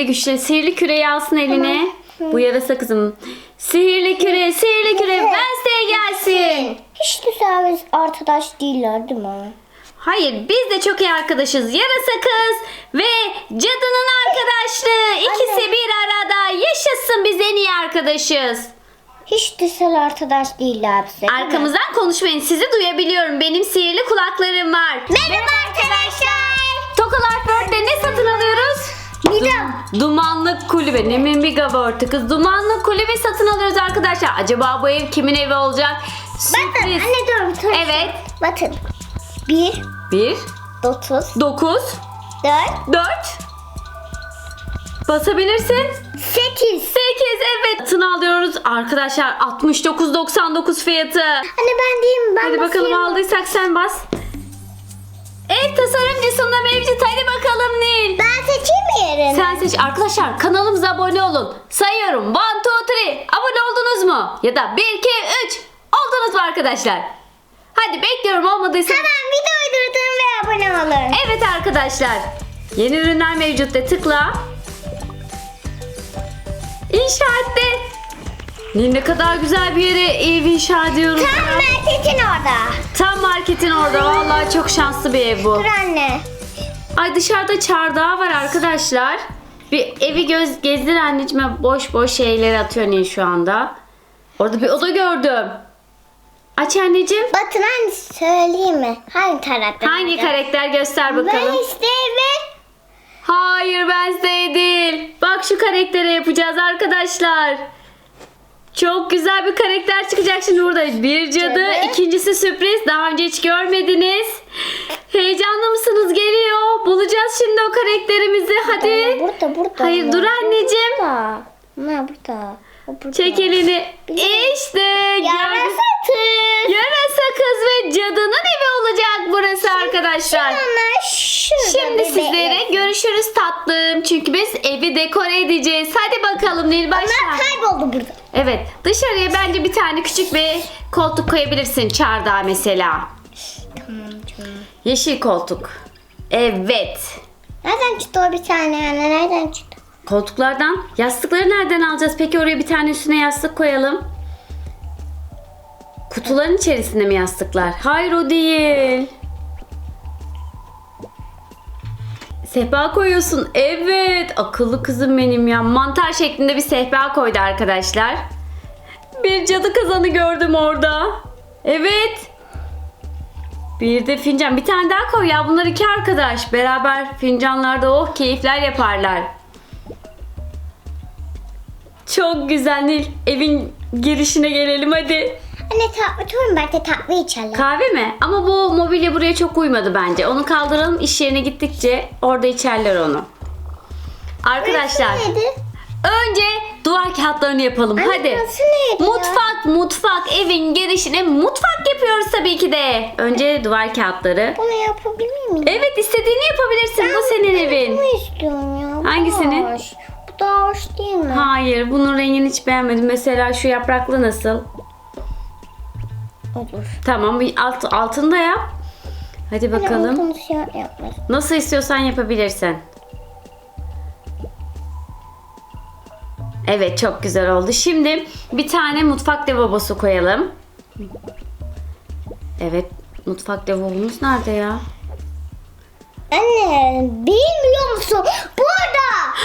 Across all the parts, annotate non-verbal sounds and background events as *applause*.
sihirli güçle sihirli küreyi alsın eline. Bu yarasa kızım. Sihirli küre, sihirli küre. Wednesday gelsin. Hiç servis arkadaş değiller değil mi? Hayır biz de çok iyi arkadaşız. Yarasa kız ve cadının arkadaşlığı. İkisi Anne. bir arada. Yaşasın biz en iyi arkadaşız. Hiç de sen arkadaş değiller bize. değil mi? Arkamızdan konuşmayın. Sizi duyabiliyorum. Benim sihirli kulaklarım var. Merhaba arkadaşlar. Tokalar Bird'de ne satın alıyoruz? Midem. Dumanlık kulübe. Ne mi Megaworld'u kız? Dumanlık kulübe satın alıyoruz arkadaşlar. Acaba bu ev kimin evi olacak? Bakın Sürpriz. anne dur. dur. Evet. Bakın. 1, 1, 9, 9, 4, 4. Basabilirsin. 8. 8 evet. Satın alıyoruz arkadaşlar. 69.99 fiyatı. Anne ben diyeyim ben Hadi bakalım basayım. aldıysak sen bas. Ev tasarımcısında mevcut. Hadi bakalım Nil. Ben seçeyim mi yerini? Sen seç. Arkadaşlar kanalımıza abone olun. Sayıyorum. 1, 2, 3. Abone oldunuz mu? Ya da 1, 2, 3. Oldunuz mu arkadaşlar? Hadi bekliyorum olmadıysa. Hemen videoyu durdurun ve abone olun. Evet arkadaşlar. Yeni ürünler mevcut de tıkla. İnşa etti. Nil ne kadar güzel bir yere ev inşa ediyoruz. Tam merkezin orada. Tam marketin orada. Vallahi çok şanslı bir ev bu. Dur anne. Ay dışarıda çardağı var arkadaşlar. Bir evi göz gezdir anneciğim. Boş boş şeyleri atıyor Nil şu anda. Orada bir oda gördüm. Aç anneciğim. Batın anne söyleyeyim mi? Hangi karakter? Hangi karakter göster Ben bakalım. işte ve Hayır Wednesday değil. Bak şu karaktere yapacağız arkadaşlar. Çok güzel bir karakter çıkacak şimdi burada. Bir cadı, Cadı. ikincisi sürpriz. Daha önce hiç görmediniz. Heyecanlı mısınız? Geliyor. Bulacağız şimdi o karakterimizi. Hadi. burada burada. Hayır dur anneciğim. Burada. Ne burada? Burada. Çek elini. İşte. Yarasa kız. Yarasa kız ve cadının evi olacak burası arkadaşlar. Ama şurada Şimdi sizlere bebek. görüşürüz tatlım. Çünkü biz evi dekore edeceğiz. Hadi bakalım Nil başla. Ama kayboldu burada. Evet dışarıya bence bir tane küçük bir koltuk koyabilirsin çardağa mesela. Tamam canım. Yeşil koltuk. Evet. Nereden çıktı o bir tane anne? Nereden çıktı? Koltuklardan yastıkları nereden alacağız? Peki oraya bir tane üstüne yastık koyalım. Kutuların içerisinde mi yastıklar? Hayır o değil. Sehpa koyuyorsun. Evet. Akıllı kızım benim ya. Mantar şeklinde bir sehpa koydu arkadaşlar. Bir cadı kazanı gördüm orada. Evet. Bir de fincan. Bir tane daha koy ya. Bunlar iki arkadaş. Beraber fincanlarda oh keyifler yaparlar. Çok güzel Nil. Evin girişine gelelim hadi. Anne tatlı turun belki tatlı içelim. Kahve mi? Ama bu mobilya buraya çok uymadı bence. Onu kaldıralım iş yerine gittikçe orada içerler onu. Arkadaşlar Burası neydi? önce duvar kağıtlarını yapalım. Anne, hadi. burası neydi ya? Mutfak, mutfak, evin girişine mutfak yapıyoruz tabii ki de. Önce duvar kağıtları. Bunu yapabilir miyim? Evet istediğini yapabilirsin. Bu senin evin. Bunu istiyorum ya. Bu Hangisini? Hoş. Bu daha hoş değil mi? Hayır, bunun rengini hiç beğenmedim. Mesela şu yapraklı nasıl? Olur. Tamam, alt, altında yap. Hadi bakalım. Yapmaz. Nasıl istiyorsan yapabilirsin. Evet çok güzel oldu. Şimdi bir tane mutfak lavabosu koyalım. Evet mutfak lavabomuz nerede ya? Anne bilmiyor musun? Burada.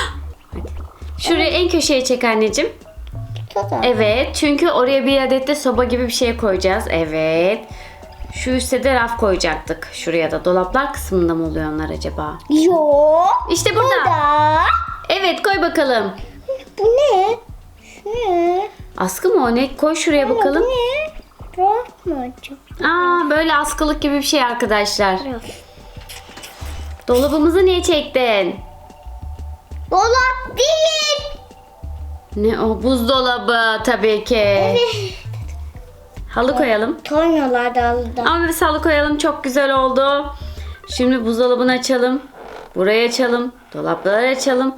Şuraya en köşeye çek anneciğim. Burada. Evet çünkü oraya bir adet de soba gibi bir şey koyacağız. Evet. Şu üstte de raf koyacaktık. Şuraya da dolaplar kısmında mı oluyor onlar acaba? Yok. İşte burada. Burada. Evet koy bakalım. Bu ne? Ne? Askı mı o ne? Koy şuraya Bu bakalım. ne? Raf mı acaba? Aa böyle askılık gibi bir şey arkadaşlar. Raf. Dolabımızı niye çektin? Dolap değil. Ne o buzdolabı tabii ki. Halı koyalım. Tornalar da aldı. Ama biz halı koyalım çok güzel oldu. Şimdi buzdolabını açalım. Burayı açalım. Dolapları açalım.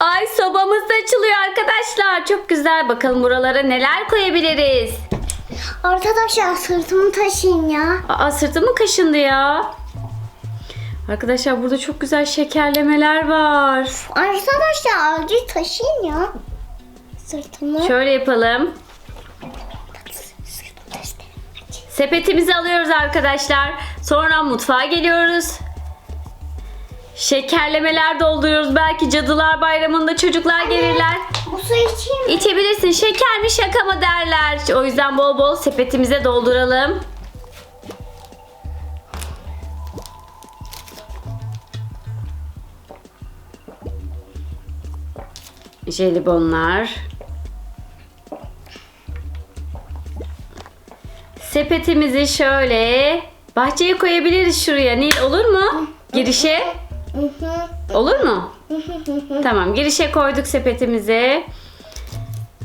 Ay sobamız da açılıyor arkadaşlar. Çok güzel. Bakalım buralara neler koyabiliriz. Arkadaşlar sırtımı taşıyın ya. Aa sırtım mı kaşındı ya? Arkadaşlar burada çok güzel şekerlemeler var. Arkadaşlar acı taşıyın ya. Sırtımı. Şöyle yapalım. Sepetimizi alıyoruz arkadaşlar. Sonra mutfağa geliyoruz. Şekerlemeler dolduruyoruz. Belki cadılar bayramında çocuklar gelirler. Bu su içeyim mi? İçebilirsin. Şeker mi şaka mı derler. O yüzden bol bol sepetimize dolduralım. Jelibonlar. Sepetimizi şöyle bahçeye koyabiliriz şuraya. Nil olur mu? Girişe. Olur mu? tamam girişe koyduk sepetimizi.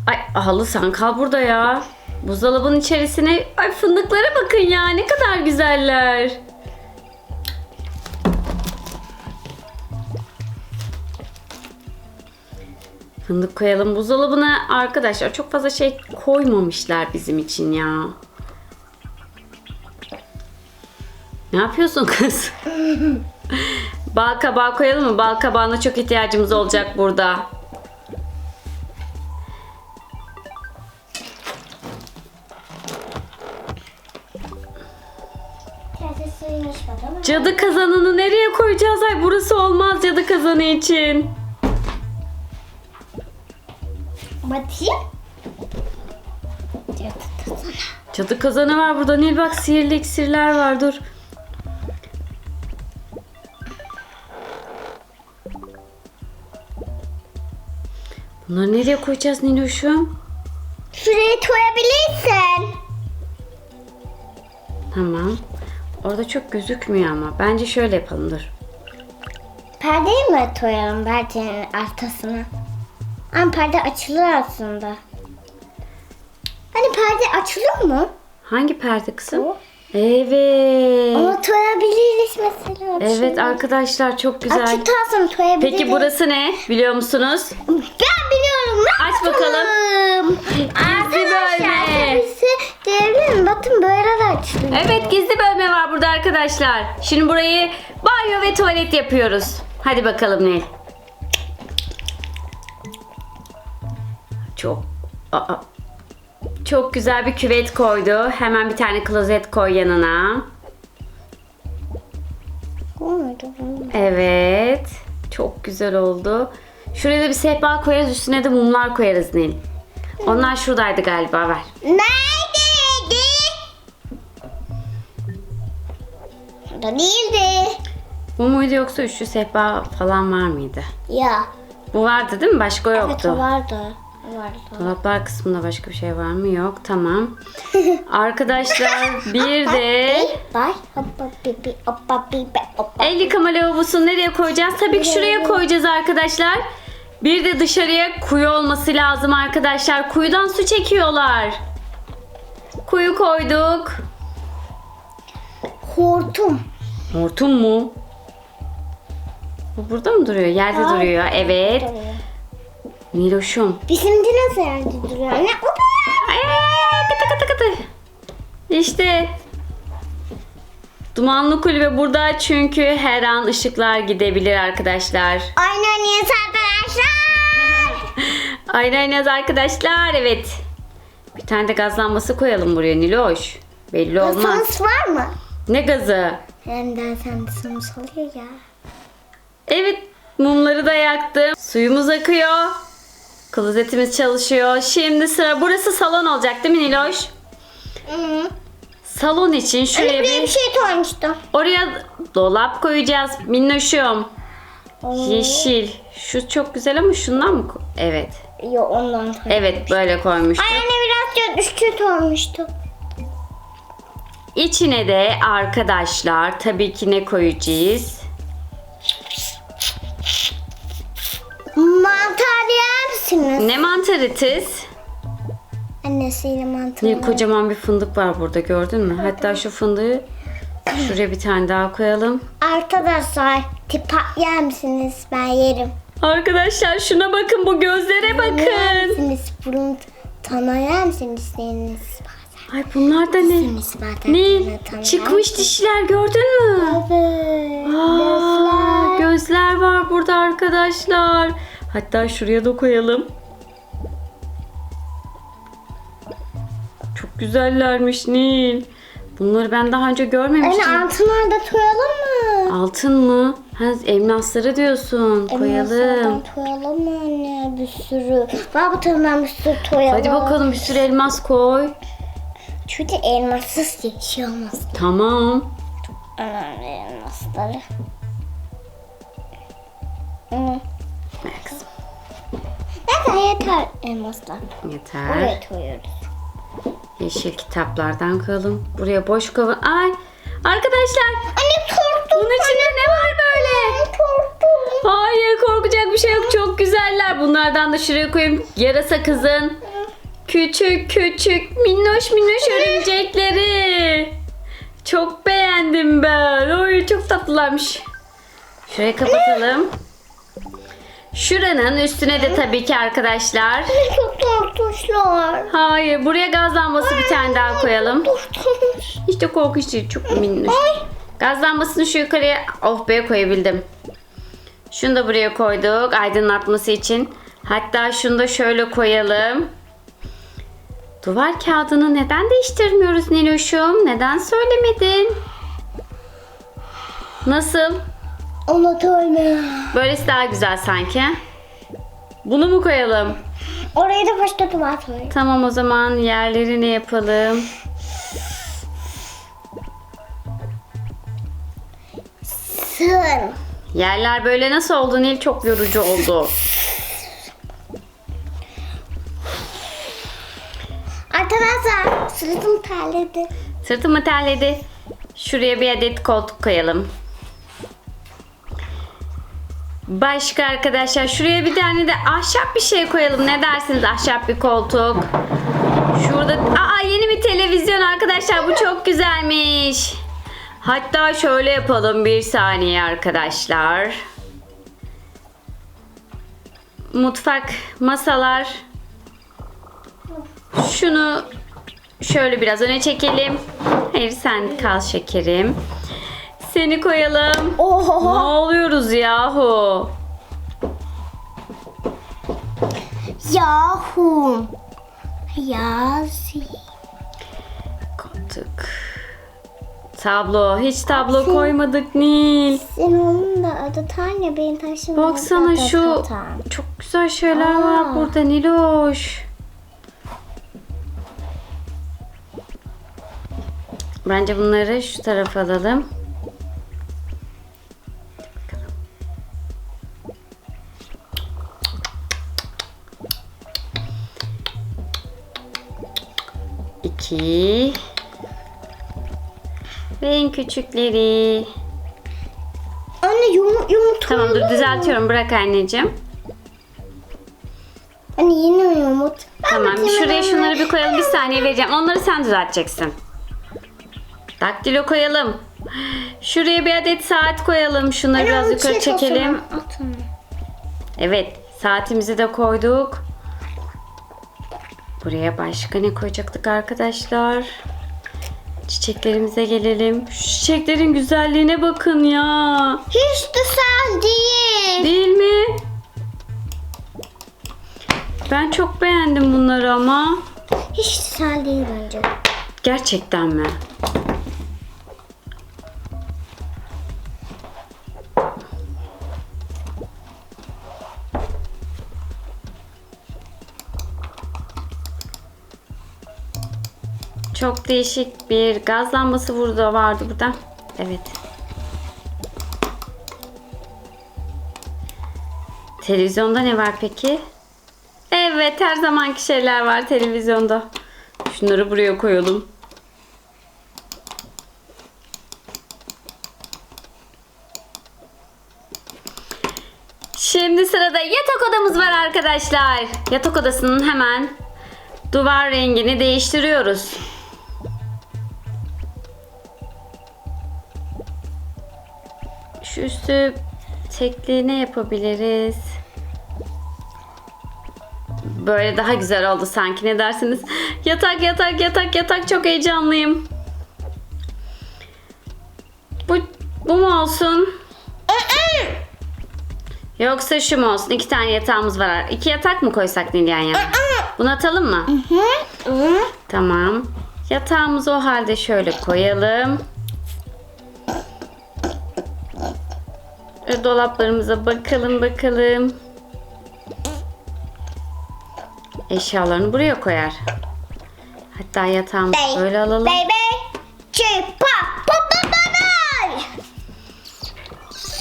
Ay halı sen kal burada ya. Buzdolabının içerisine ay fındıklara bakın ya ne kadar güzeller. Fındık koyalım buzdolabına arkadaşlar çok fazla şey koymamışlar bizim için ya. Ne yapıyorsun kız? *laughs* Bal kabağı koyalım mı? Bal kabağına çok ihtiyacımız olacak burada. Cadı kazanını nereye koyacağız? Ay burası olmaz cadı kazanı için. Batayım. Cadı kazana. Cadı kazanı var burada. Nil bak sihirli iksirler var dur. Bunları nereye koyacağız Niloş'um? Şuraya koyabilirsin. Tamam. Orada çok gözükmüyor ama. Bence şöyle yapalım dur. Perdeyi mi koyalım perdenin arkasına? Ama perde açılır aslında. Hani perde açılıyor mu? Hangi perde kızım? O. Evet. Ama koyabiliriz mesela. Evet arkadaşlar çok güzel. Açık kalsın koyabiliriz. Peki burası ne biliyor musunuz? Ben biliyorum. Ne Aç bakalım. Arkadaşlar bölme. hepsi diyebilir miyim? Bakın böyle de açılıyor. Evet gizli bölme var burada arkadaşlar. Şimdi burayı banyo ve tuvalet yapıyoruz. Hadi bakalım Nil. Çok Aa, çok güzel bir küvet koydu. Hemen bir tane klozet koy yanına. Evet. Çok güzel oldu. Şuraya da bir sehpa koyarız. Üstüne de mumlar koyarız Nil. Onlar şuradaydı galiba ver. Neredeydi? Burada değildi. Bu muydu yoksa üçlü sehpa falan var mıydı? Ya. Bu vardı değil mi? Başka Evet yoktu. o vardı. O vardı. Dolaplar kısmında başka bir şey var mı? Yok. Tamam. Arkadaşlar bir de Bye. Hoppa pipi hoppa pipi hoppa. el yıkama lavabosunu nereye koyacağız? Tabii ki şuraya koyacağız arkadaşlar. Bir de dışarıya kuyu olması lazım arkadaşlar. Kuyudan su çekiyorlar. Kuyu koyduk. Hortum. Hortum mu? Bu burada mı duruyor? Yerde duruyor. Evet. Niloş'um. Bizimki nasıl yerde duruyor? Ne? O da. Ay kıtı kıtı kıtı. İşte Dumanlı kulübe burada çünkü her an ışıklar gidebilir arkadaşlar. Aynen yes arkadaşlar. *laughs* Aynen yaz arkadaşlar evet. Bir tane de gaz lambası koyalım buraya Niloş. Belli olmaz. Masanız var mı? Ne gazı? Hem de sen de ya. Evet mumları da yaktım. Suyumuz akıyor. Klozetimiz çalışıyor. Şimdi sıra burası salon olacak değil mi Niloş? Hı. Salon için şuraya Öyle bir bir şey koymuştum. oraya dolap koyacağız minnoşum. Yeşil. Şu çok güzel ama şundan mı? ko- Evet. Yok ondan koydum. Evet böyle koymuştuk. Ay anne biraz düşük olmuştu. İçine de arkadaşlar tabii ki ne koyacağız? Mantar yer misiniz? Ne mantarı tız? Annesiyle mantar. Bir kocaman bir fındık var burada gördün mü? Hatta şu fındığı şuraya bir tane daha koyalım. Arkadaşlar tipa yer misiniz? Ben yerim. Arkadaşlar şuna bakın bu gözlere Yer bakın. misiniz? Burun tana yer misiniz? Bazen. Ay bunlar da ne? Tanıtan- çıkmış dişler gördün mü? Evet. Aa, gözler var burada arkadaşlar. Hatta şuraya da koyalım. Çok güzellermiş Nil. Bunları ben daha önce görmemiştim. Anne altınları da koyalım mı? Altın mı? Ha, elmasları diyorsun. Koyalım. Koyalım mı anne bir sürü? Var bu tarafından bir sürü koyalım. Hadi bakalım bir sürü elmas koy. Çünkü elmassız diye şey olmaz. Tamam. Önemli elmasları. Hı. Yeter yeter elmaslar. Yeter. Buraya koyuyoruz. Yeşil kitaplardan koyalım. Buraya boş kova. Ay arkadaşlar Anne korktum. bunun içinde ne var böyle? Korktum. Hayır korkacak bir şey yok. Çok güzeller. Bunlardan da şuraya koyayım. Yarasa kızın. Küçük küçük minnoş minnoş örümcekleri. Çok beğendim ben. Oy çok tatlılarmış. Şurayı kapatalım. Şuranın üstüne de tabii ki arkadaşlar. Çok korkmuşlar. Hayır buraya gaz lambası bir tane daha koyalım. De korkunç değil. Çok minnoş. Gaz lambasını şu yukarıya oh be koyabildim. Şunu da buraya koyduk aydınlatması için. Hatta şunu da şöyle koyalım. Duvar kağıdını neden değiştirmiyoruz Niloş'um? Neden söylemedin? Nasıl? Onu koyma. Böylesi daha güzel sanki. Bunu mu koyalım? Orayı da başka duvar koy. Tamam o zaman yerlerini yapalım. Sığın. Yerler böyle nasıl oldu Nil? Çok yorucu oldu. Arkadaşlar sırtım terledi. Sırtımı terledi. Şuraya bir adet koltuk koyalım. Başka arkadaşlar şuraya bir tane de ahşap bir şey koyalım. Ne dersiniz ahşap bir koltuk? Şurada aa yeni bir televizyon arkadaşlar bu çok güzelmiş. Hatta şöyle yapalım bir saniye arkadaşlar. Mutfak masalar. Şunu Şöyle biraz öne çekelim. Hayır sen kal şekerim. Seni koyalım. Ne Oho. oluyoruz yahu? Yahu. Yazi. Koltuk. Tablo. Hiç tablo koymadık Nil. Senin onun da adı Tanya benim taşım. Baksana şu çok güzel şeyler var Aa. burada Niloş. Bence bunları şu tarafa alalım. Küçükleri. Anne yumurt yumurt Tamam dur düzeltiyorum. Bırak anneciğim. Anne yine yumurt. Ben Tamam bakayım şuraya hemen. şunları bir koyalım. Bir saniye vereceğim. Onları sen düzelteceksin. Daktilo koyalım. Şuraya bir adet saat koyalım. Şunları Anne, biraz onu yukarı çek o çekelim. zaman, At onu. Evet saatimizi de koyduk. Buraya başka ne koyacaktık arkadaşlar? Çiçeklerimize gelelim. Şu çiçeklerin güzelliğine bakın ya. Hiç güzel değil. Değil mi? Ben çok beğendim bunları ama. Hiç güzel değil bence. Gerçekten mi? Çok değişik bir gaz lambası burada vardı burada. Evet. Televizyonda ne var peki? Evet her zamanki şeyler var televizyonda. Şunları buraya koyalım. Şimdi sırada yatak odamız var arkadaşlar. Yatak odasının hemen duvar rengini değiştiriyoruz. Şu üstü tekliğine yapabiliriz. Böyle daha güzel oldu sanki ne dersiniz? Yatak yatak yatak yatak çok heyecanlıyım. Bu, bu mu olsun? Yoksa şu mu olsun? İki tane yatağımız var. İki yatak mı koysak Nilyan ya? Bunu atalım mı? Tamam. Yatağımızı o halde şöyle koyalım. Dolaplarımıza bakalım bakalım. Eşyalarını buraya koyar. Hatta yatağımızı Bey. böyle alalım. Baby. Çipa. Pa pa pa pa.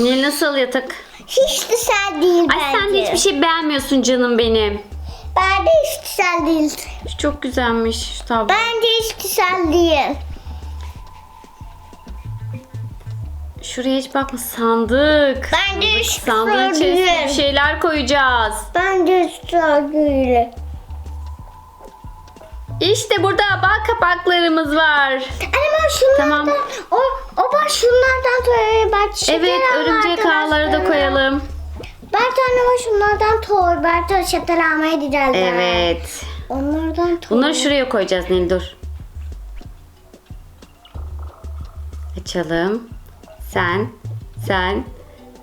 Nil nasıl yatak? Hiç güzel değil Ay bence. sen de hiçbir şey beğenmiyorsun canım benim. Bence hiç güzel değil. Şu çok güzelmiş şu tablo. Bence hiç güzel değil. Şuraya hiç bakma sandık. Bence hiç Sandığın güzel içerisine bir şeyler koyacağız. Bence hiç güzel değil. İşte burada bal kapaklarımız var. Anne ben şunlardan, Tamam. o, o bak şunlardan toy, bak şeker Evet örümcek ağları da koyalım. Belki anne ben şunlardan toy, belki şeker almaya gideceğiz. Evet. Onlardan toy. Bunları şuraya koyacağız Nil dur. Açalım. Sen, sen,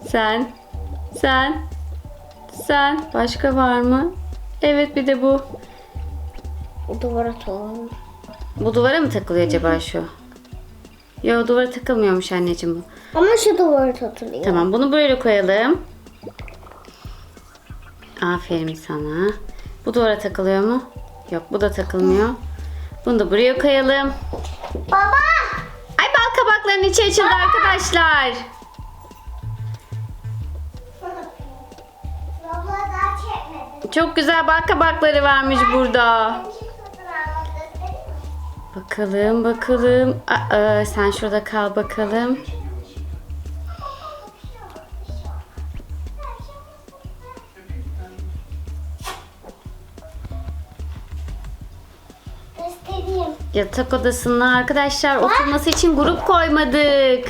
sen, sen, sen. Başka var mı? Evet bir de bu. O duvara toy. Bu duvara mı takılıyor acaba şu? Yo duvara takılmıyormuş anneciğim bu. Ama şu duvara tutuluyor. Tamam bunu böyle koyalım. Aferin sana. Bu duvara takılıyor mu? Yok bu da takılmıyor. Bunu da buraya koyalım. Baba! Kabaklarının içi açıldı arkadaşlar. Çok güzel bal kabakları varmış burada. Bakalım bakalım. Aa, sen şurada kal bakalım. Yatak odasına arkadaşlar oturması için grup koymadık.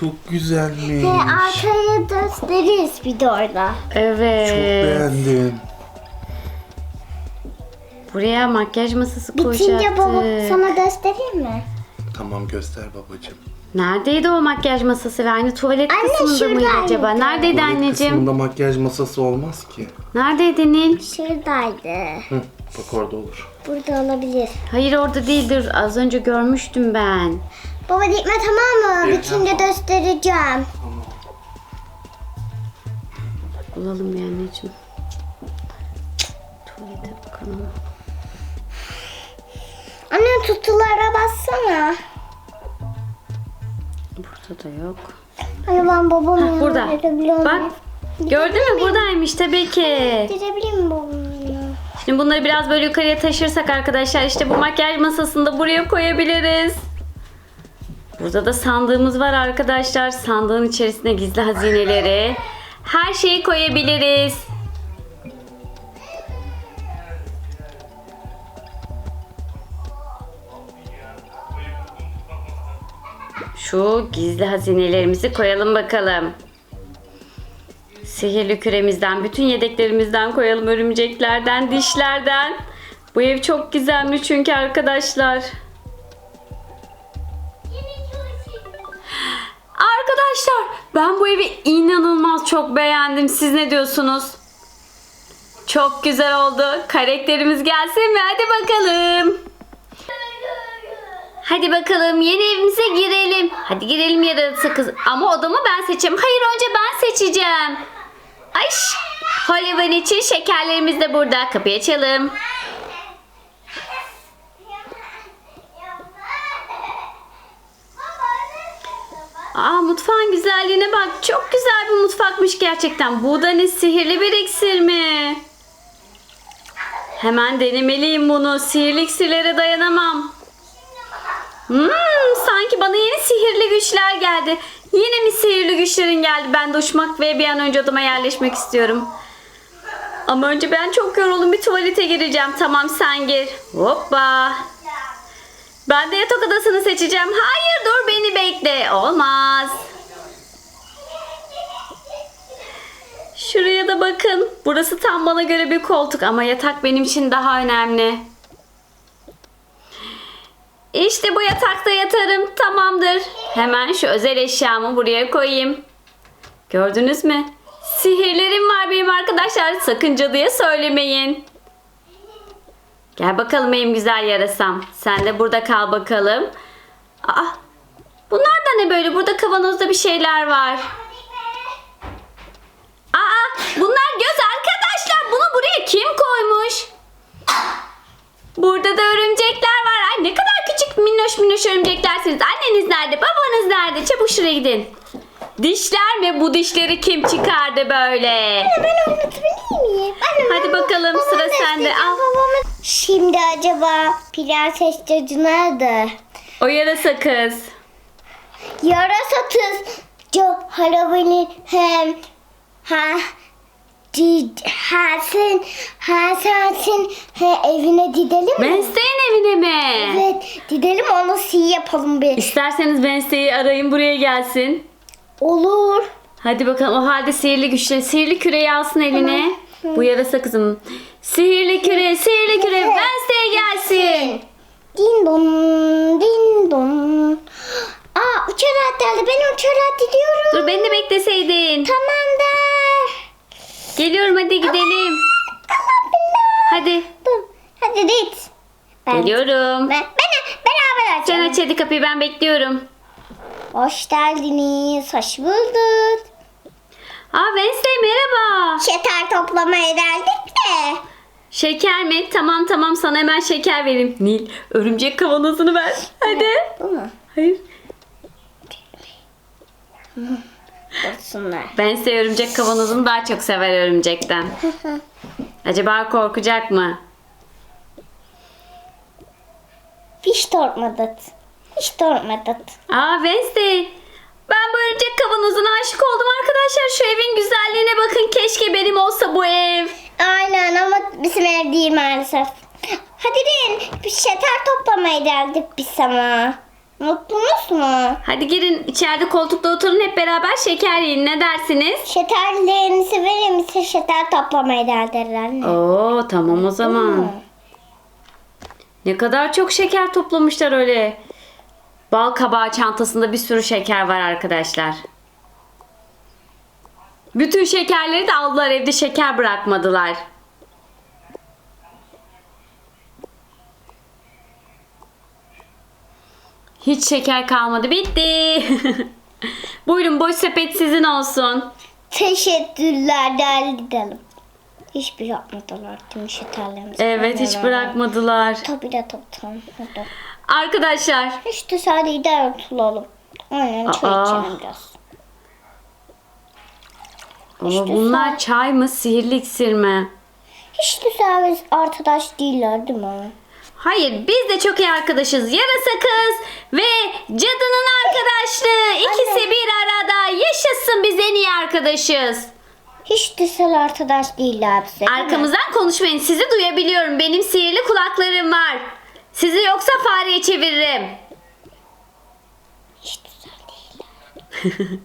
Çok güzelmiş. Ve arkaya gösteririz bir de orada. Evet. Çok beğendim. Buraya makyaj masası Bitince baba koyacaktık. sana göstereyim mi? Tamam göster babacığım. Neredeydi o makyaj masası ve aynı tuvalet Anne, kısmında mıydı şuradaydı. acaba? Neredeydi Tuvalet anneciğim? kısmında makyaj masası olmaz ki. Neredeydi Nil? Şuradaydı. Hı, bak orada olur. Burada olabilir. Hayır orada değildir. Az önce görmüştüm ben. Baba gitme tamam mı? Evet, Bitince göstereceğim. Bulalım bir anneciğim. Tuvalete bakalım. Anne tutulara bassana. Burada da yok. Anne ben babamın yanına Burada. gidebiliyor Bak. muyum? Gördün mü? Buradaymış tabii ki. Gidebilir miyim babamın yanına? Şimdi bunları biraz böyle yukarıya taşırsak arkadaşlar işte bu makyaj masasını da buraya koyabiliriz. Burada da sandığımız var arkadaşlar. Sandığın içerisine gizli hazineleri. Her şeyi koyabiliriz. Şu gizli hazinelerimizi koyalım bakalım. Sihirli küremizden, bütün yedeklerimizden koyalım. Örümceklerden, dişlerden. Bu ev çok gizemli çünkü arkadaşlar. Arkadaşlar ben bu evi inanılmaz çok beğendim. Siz ne diyorsunuz? Çok güzel oldu. Karakterimiz gelsin mi? Hadi bakalım. Hadi bakalım yeni evimize girelim. Hadi girelim yaratıcı kız. Ama odamı ben seçeceğim. Hayır önce ben seçeceğim. Ay Hollywood için şekerlerimiz de burada. Kapıyı açalım. Aa mutfağın güzelliğine bak. Çok güzel bir mutfakmış gerçekten. Bu da ne sihirli bir iksir mi? Hemen denemeliyim bunu. Sihirli iksirlere dayanamam. Hmm, sanki bana yeni sihirli güçler geldi. Yine mi sihirli güçlerin geldi? Ben de uçmak ve bir an önce odama yerleşmek istiyorum. Ama önce ben çok yoruldum. Bir tuvalete gireceğim. Tamam sen gir. Hoppa. Ben de yatak odasını seçeceğim. Hayır dur beni bekle. Olmaz. Şuraya da bakın. Burası tam bana göre bir koltuk ama yatak benim için daha önemli. İşte bu yatakta yatarım. Tamamdır. Hemen şu özel eşyamı buraya koyayım. Gördünüz mü? Sihirlerim var benim arkadaşlar. Sakın cadıya söylemeyin. Gel bakalım benim güzel yarasam. Sen de burada kal bakalım. Aa, bunlar da ne böyle? Burada kavanozda bir şeyler var. Aa, bunlar göz arkadaşlar. Bunu buraya kim koymuş? Burada da örümcekler var. Ay ne kadar küçük minnoş minnoş örümceklersiniz. Anneniz nerede? Babanız nerede? Çabuk şuraya gidin. Dişler mi? Bu dişleri kim çıkardı böyle? Ben oynatabilir miyim? Ben Hadi bakalım, babamı sıra sende. Al. babamı- Şimdi acaba prenses cadı nerede? O yarasa kız. Yarasa kız ca- Halloween'in hem ha di- ha sen ha sensin ha evine gidelim mi? Wednesday'in evine mi? Evet gidelim onu si yapalım bir. İsterseniz Wednesday'i arayın buraya gelsin. Olur. Hadi bakalım o halde sihirli güçle sihirli küreyi alsın eline. Bu yarasa kızım. Sihirli küre, sihirli küre. Wednesday gelsin. Din don din don. Aa uçarak geldi ben uçarak gidiyorum. Dur beni de bekleseydin. Tamamdır. Geliyorum hadi gidelim. Hadi. Dur, Hadi git. Ben, Geliyorum. Ben, ben, beraber Sen açalım. aç hadi kapıyı ben bekliyorum. Hoş geldiniz. Hoş bulduk. Aa Wednesday merhaba. Şeker toplamaya geldik de. Şeker mi? Tamam tamam sana hemen şeker vereyim. Nil örümcek kavanozunu ver. Hadi. Bu mu? Hayır. Dursunlar. Wednesday örümcek kavanozunu daha çok sever örümcekten. *laughs* Acaba korkacak mı? Hiç tormadık. Hiç tormadık. Aa Wednesday. Ben bu örümcek kavanozuna aşık oldum arkadaşlar. Şu evin güzelliğine bakın. Keşke benim olsa bu ev. Aynen ama bizim ev değil maalesef. Hadi deyin. Bir şeker toplamaya geldik biz ama. Mutlu mu? Hadi girin içeride koltukta oturun hep beraber şeker yiyin. Ne dersiniz? Şekerlerinizi verir misin? Şeker toplamaya geldiler anne. Oo tamam o zaman. Ne kadar çok şeker toplamışlar öyle. Bal kabağı çantasında bir sürü şeker var arkadaşlar. Bütün şekerleri de aldılar evde şeker bırakmadılar. Hiç şeker kalmadı. Bitti. *laughs* Buyurun boş sepet sizin olsun. Teşekkürler değerli gidelim. Hiçbir yapmadılar tüm şekerlerimizi. Evet hiç bırakmadılar. Tabii de tabii tabii. Arkadaşlar de sadece idare tutalım. Aynen çay Aa. içelim biraz. ama İşte bunlar sen- çay mı sihirli iksir mi? Hiç de arkadaş değiller değil mi? Hayır biz de çok iyi arkadaşız. Yarasa kız ve cadının arkadaşlığı. İkisi Anne. bir arada. Yaşasın biz en iyi arkadaşız. Hiç de sen arkadaş değiller bize. değil mi? Arkamızdan konuşmayın. Sizi duyabiliyorum. Benim sihirli kulaklarım var. Sizi yoksa fareye çeviririm. Hiç de sen değiller.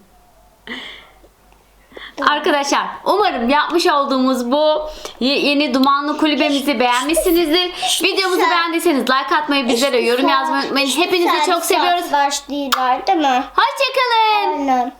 Arkadaşlar umarım yapmış olduğumuz bu ye- yeni dumanlı kulübemizi beğenmişsinizdir. Videomuzu beğendiyseniz like atmayı, bizlere yorum yazmayı unutmayın. Hepinizi çok seviyoruz. Değiller değil mi? Hoşçakalın. Aynen.